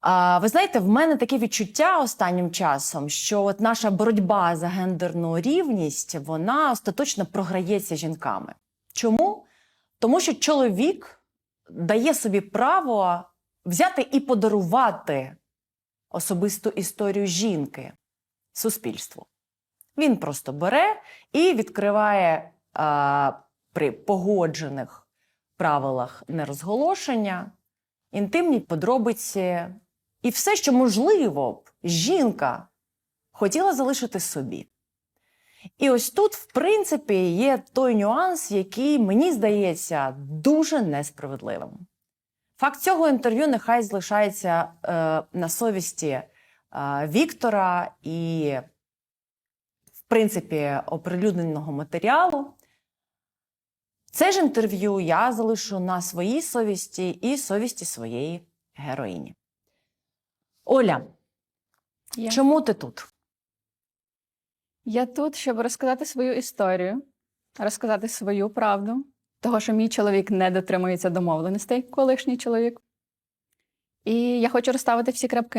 А, ви знаєте, в мене таке відчуття останнім часом, що от наша боротьба за гендерну рівність вона остаточно програється жінками. Чому? Тому що чоловік дає собі право взяти і подарувати особисту історію жінки суспільству. Він просто бере і відкриває а, при погоджених правилах нерозголошення інтимні подробиці і все, що можливо б жінка хотіла залишити собі. І ось тут, в принципі, є той нюанс, який мені здається дуже несправедливим. Факт цього інтерв'ю нехай залишається е, на совісті е, Віктора і, в принципі, оприлюдненого матеріалу. Це ж інтерв'ю я залишу на своїй совісті і совісті своєї героїні. Оля, Я. чому ти тут? Я тут, щоб розказати свою історію, розказати свою правду, того, що мій чоловік не дотримується домовленостей, колишній чоловік. І я хочу розставити всі крапки на